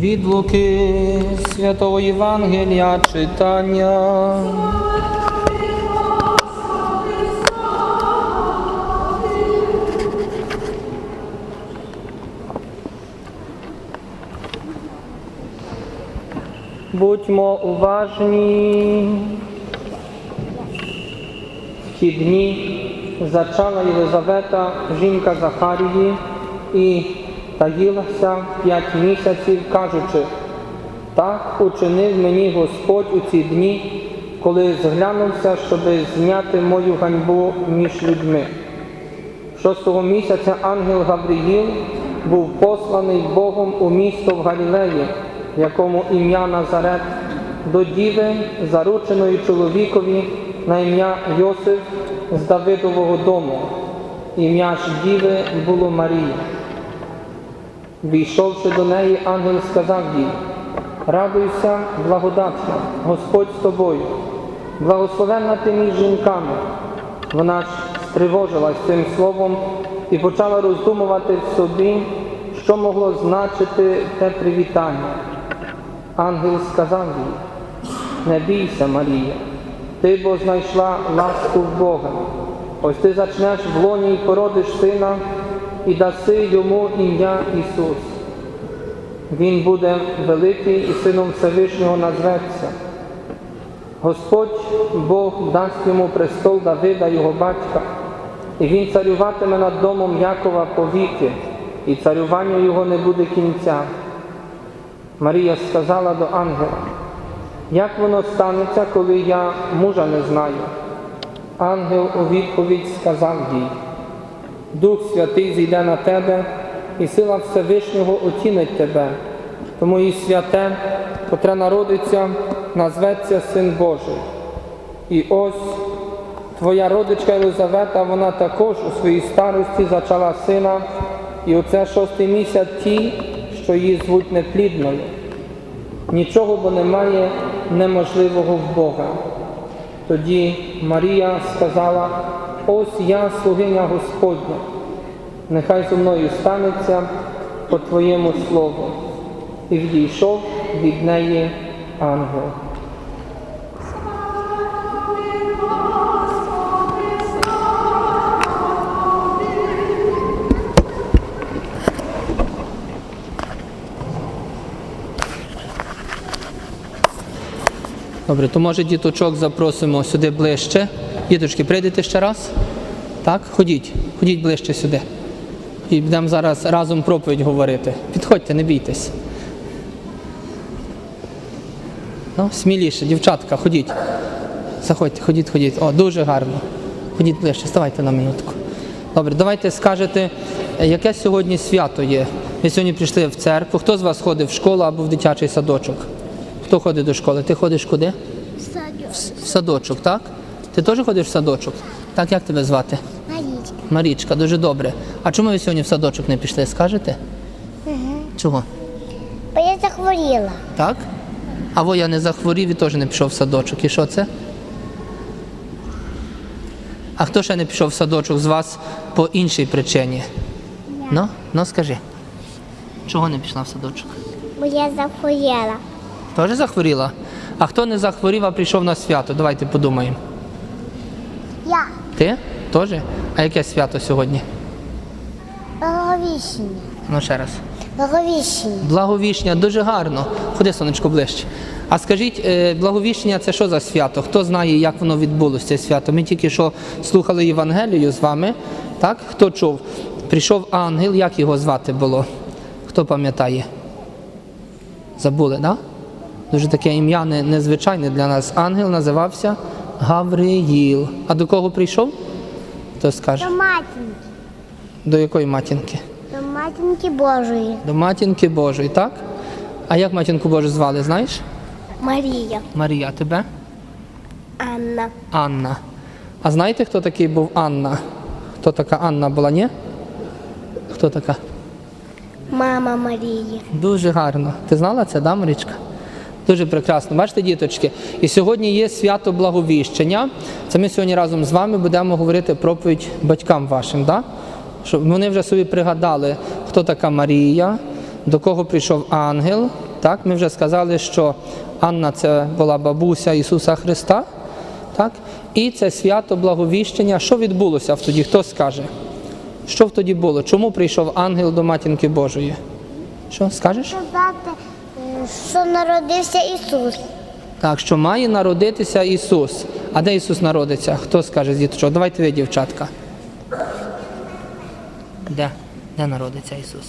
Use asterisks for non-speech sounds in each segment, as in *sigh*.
Від Луки Святого Євангелія читання. Будьмо уважні. В ті дні зачала Єлизавета, жінка Захарії, і таїлася п'ять місяців, кажучи, так учинив мені Господь у ці дні, коли зглянувся, щоби зняти мою ганьбу між людьми. Шостого місяця ангел Гавриїл був посланий Богом у місто в Галілеї, якому ім'я Назарет, до діви, зарученої чоловікові на ім'я Йосиф з Давидового дому. Ім'я ж діви було Марія. Війшовши до неї, ангел сказав їй, радуйся, благодатна, Господь з тобою, благословенна ти між жінками. Вона ж стривожилась цим словом і почала роздумувати в собі, що могло значити те привітання. Ангел сказав їй, не бійся, Марія, ти бо знайшла ласку в Бога. Ось ти зачнеш в лоні і породиш сина, і даси йому ім'я Ісус. Він буде великий і сином Всевишнього назветься. Господь Бог дасть йому престол Давида, його батька, і він царюватиме над домом Якова повіки, і царюванню його не буде кінця. Марія сказала до ангела, як воно станеться, коли я мужа не знаю? Ангел у відповідь сказав їй, Дух Святий зійде на тебе, і сила Всевишнього отінить тебе, тому і святе, котре народиться, назветься Син Божий. І ось твоя родичка Єлизавета, вона також у своїй старості зачала сина, і оце шостий місяць ті, що її звуть неплідною. Нічого бо немає неможливого в Бога. Тоді Марія сказала, ось я слугиня Господня, нехай зі мною станеться по Твоєму слову. І відійшов від неї ангел. Добре, то може діточок запросимо сюди ближче. Діточки, прийдете ще раз? Так? Ходіть, ходіть ближче сюди. І будемо зараз разом проповідь говорити. Підходьте, не бійтесь. Ну, сміліше, дівчатка, ходіть. Заходьте, ходіть, ходіть. О, дуже гарно. Ходіть ближче, ставайте на минутку. Добре, давайте скажете, яке сьогодні свято є. Ви сьогодні прийшли в церкву. Хто з вас ходив в школу або в дитячий садочок? Хто ходить до школи? Ти ходиш куди? В садочок, так? Ти теж ходиш в садочок? Так, як тебе звати? Марічка. Марічка, дуже добре. А чому ви сьогодні в садочок не пішли, скажете? Чого? Бо я захворіла. Так? А во я не захворів і теж не пішов в садочок. І що це? А хто ще не пішов в садочок з вас по іншій причині? Ну, ну скажи. Чого не пішла в садочок? Бо я захворіла. Теж захворіла? А хто не захворів, а прийшов на свято? Давайте подумаємо. Ти? Теж? А яке свято сьогодні? Благовіщення. Ну ще раз. Благовіщення. Благовіщення дуже гарно. Ходи, сонечко, ближче. А скажіть, е, благовіщення це що за свято? Хто знає, як воно відбулося це свято? Ми тільки що слухали Євангелію з вами. Так? Хто чув? Прийшов ангел, як його звати було? Хто пам'ятає? Забули, так? Да? Дуже таке ім'я незвичайне для нас. Ангел називався Гавриїл. А до кого прийшов? Хто скаже? До матінки. До якої матінки? До матінки Божої. До матінки Божої, так? А як матінку Божу звали, знаєш? Марія. Марія, а тебе? Анна. Анна. А знаєте, хто такий був Анна? Хто така Анна була, ні? Хто така? Мама Марії. Дуже гарно. Ти знала це, да, Марічка? Дуже прекрасно. Бачите, діточки, і сьогодні є свято благовіщення. Це ми сьогодні разом з вами будемо говорити проповідь батькам вашим, да? щоб вони вже собі пригадали, хто така Марія, до кого прийшов ангел, Так, ми вже сказали, що Анна це була бабуся Ісуса Христа. Так? І це свято благовіщення. Що відбулося в тоді? Хто скаже? Що в тоді було? Чому прийшов ангел до матінки Божої? Що скажеш? Сказати, що народився Ісус. Так, що має народитися Ісус. А де Ісус народиться? Хто скаже з діточок? Давайте ви, дівчатка. Де? Де народиться Ісус?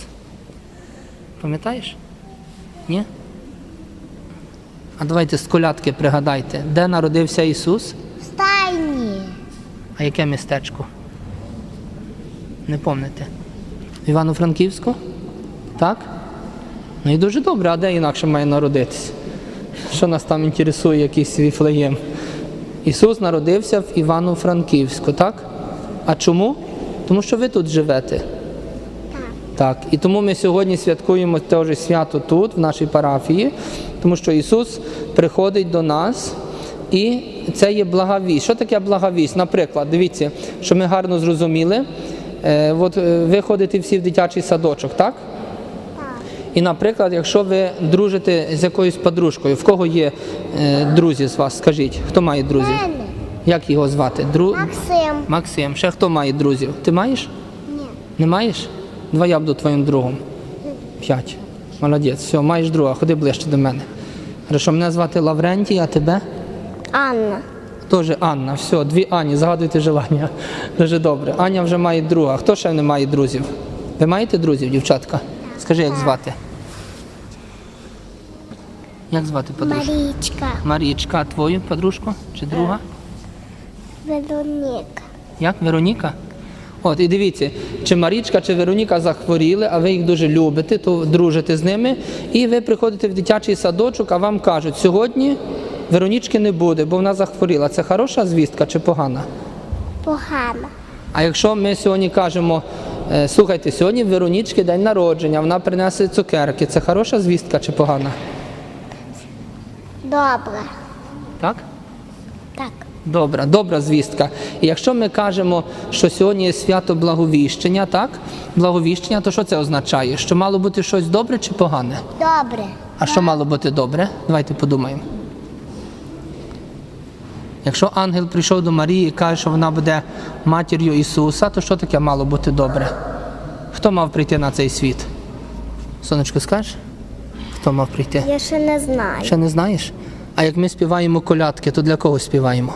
Пам'ятаєш? Ні? А давайте з колядки пригадайте, де народився Ісус, В стайні. а яке містечко? Не? В Івано-Франківську? Так? Ну і дуже добре, а де інакше має народитися? Що нас там інтересує, якийсь Віфлеєм? Ісус народився в Івано-Франківську, так? А чому? Тому що ви тут живете. Так, і тому ми сьогодні святкуємо теж свято тут, в нашій парафії, тому що Ісус приходить до нас, і це є благовість. Що таке благовість? Наприклад, дивіться, що ми гарно зрозуміли. Е, от е, ви ходите всі в дитячий садочок, так? І, наприклад, якщо ви дружите з якоюсь подружкою, в кого є е, друзі з вас? Скажіть, хто має друзів? Мене. Як його звати? Дру... Максим. Максим. Ще хто має друзів? Ти маєш? Ні. Не маєш? Давай я буду твоїм другом. П'ять. Молодець. Все, маєш друга, ходи ближче до мене. Хорошо, мене звати Лаврентій, а тебе? Анна. Теж Анна. Все, дві Ані, загадуйте желання. Дуже добре. Аня вже має друга. Хто ще не має друзів? Ви маєте друзів, дівчатка? Скажи, як звати? Як звати подружку? Марічка. Марічка, а твою подружку чи друга? Вероніка. Як Вероніка? От, і дивіться, чи Марічка, чи Вероніка захворіли, а ви їх дуже любите, то дружите з ними, і ви приходите в дитячий садочок, а вам кажуть, сьогодні Веронічки не буде, бо вона захворіла. Це хороша звістка чи погана? Погана. А якщо ми сьогодні кажемо, слухайте, сьогодні в Веронічки день народження, вона принесе цукерки, це хороша звістка чи погана? Добре. Так? Так. Добра, добра звістка. І якщо ми кажемо, що сьогодні є свято благовіщення, так? Благовіщення, то що це означає? Що мало бути щось добре чи погане? Добре. А що мало бути добре? Давайте подумаємо. Якщо ангел прийшов до Марії і каже, що вона буде матір'ю Ісуса, то що таке мало бути добре? Хто мав прийти на цей світ? Сонечко, скажеш? Хто мав прийти? Я ще не знаю. Ще не знаєш? А як ми співаємо колядки, то для кого співаємо?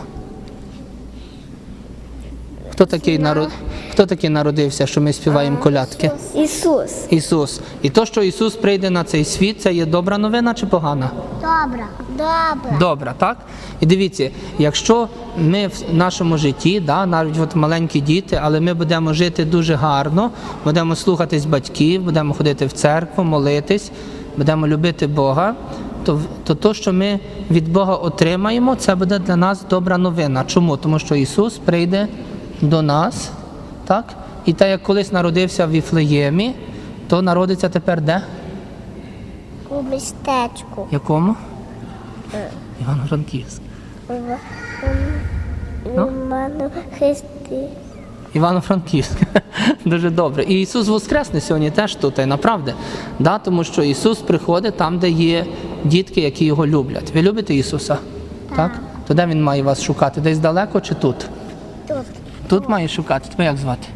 Хто такий, народ... Хто такий народився, що ми співаємо колядки? Ісус. Ісус. І то, що Ісус прийде на цей світ, це є добра новина чи погана? Добре. Добре. Добра, так? І дивіться, якщо ми в нашому житті, да, навіть от маленькі діти, але ми будемо жити дуже гарно, будемо слухатись батьків, будемо ходити в церкву, молитись, будемо любити Бога, то, то то, що ми від Бога отримаємо, це буде для нас добра новина. Чому? Тому що Ісус прийде до нас, так? І так як колись народився в Віфлеємі, то народиться тепер де? У містечку. Якому? Івано-Франківськ. В Ну? Івану Христі. Івано-Франківськ. *laughs* Дуже добре. І Ісус Воскресне сьогодні теж тут, і направде. Да, тому що Ісус приходить там, де є дітки, які його люблять. Ви любите Ісуса? Так? То де Він має вас шукати? Десь далеко чи тут? Тут. Тут має шукати. Тебе як звати?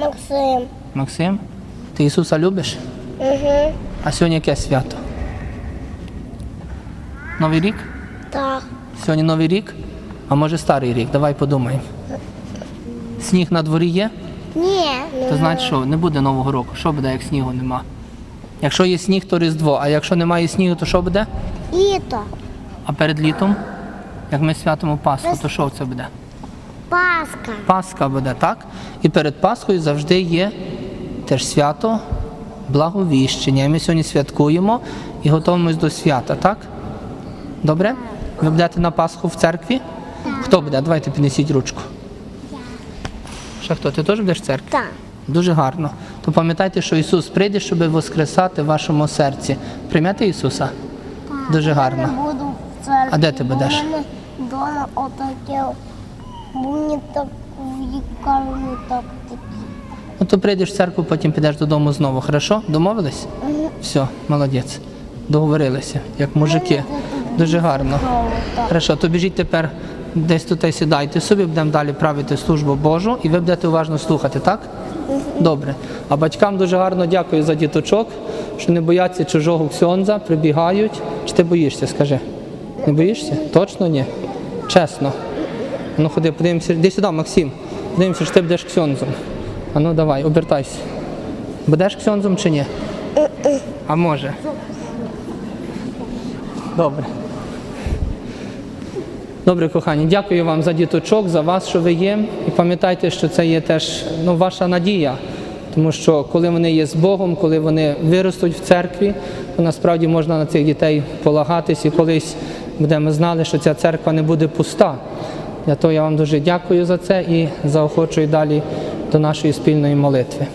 Максим. Максим? Ти Ісуса любиш? Угу. А сьогодні яке свято? Новий рік? Так. Сьогодні Новий рік? А може старий рік? Давай подумаємо. Сніг на дворі є? Ні. То значить, що не буде Нового року. Що буде, як снігу нема? Якщо є сніг, то Різдво, а якщо немає снігу, то що буде? Іто. А перед літом, як ми святимо Пасху, то що це буде? Паска. Пасха буде, так? І перед Пасхою завжди є теж свято благовіщення. І ми сьогодні святкуємо і готуємось до свята, так? Добре? Ви будете на Пасху в церкві? Хто буде? Давайте піднесіть ручку. Ще хто? Ти теж будеш в церкві? Так. Дуже гарно. То пам'ятайте, що Ісус прийде, щоб воскресати в вашому серці. Приймете Ісуса? Дуже гарно. буду в церкві. А де ти будеш? Дома отаке. Мені так в лікарні так такі. Ну то прийдеш в церкву, потім підеш додому знову. Хорошо? Домовились? Все, молодець. Договорилися, як мужики. Дуже гарно. Хорошо, то біжіть тепер десь тут сідайте собі, будемо далі правити службу Божу, і ви будете уважно слухати, так? Добре. А батькам дуже гарно дякую за діточок, що не бояться чужого ксьонза, прибігають. Чи ти боїшся, скажи? Не боїшся? Точно ні? Чесно. Ну ходи, подивимося. Іди сюди, Максим. Подивимося, що ти будеш ксьонзом. А ну давай, обертайся. Будеш ксьонзом чи ні? А може? Добре. Добре, кохані, дякую вам за діточок, за вас, що ви є. І пам'ятайте, що це є теж ну, ваша надія. Тому що коли вони є з Богом, коли вони виростуть в церкві, то насправді можна на цих дітей полагатись і колись будемо знали, що ця церква не буде пуста. Для того я вам дуже дякую за це і заохочую далі до нашої спільної молитви.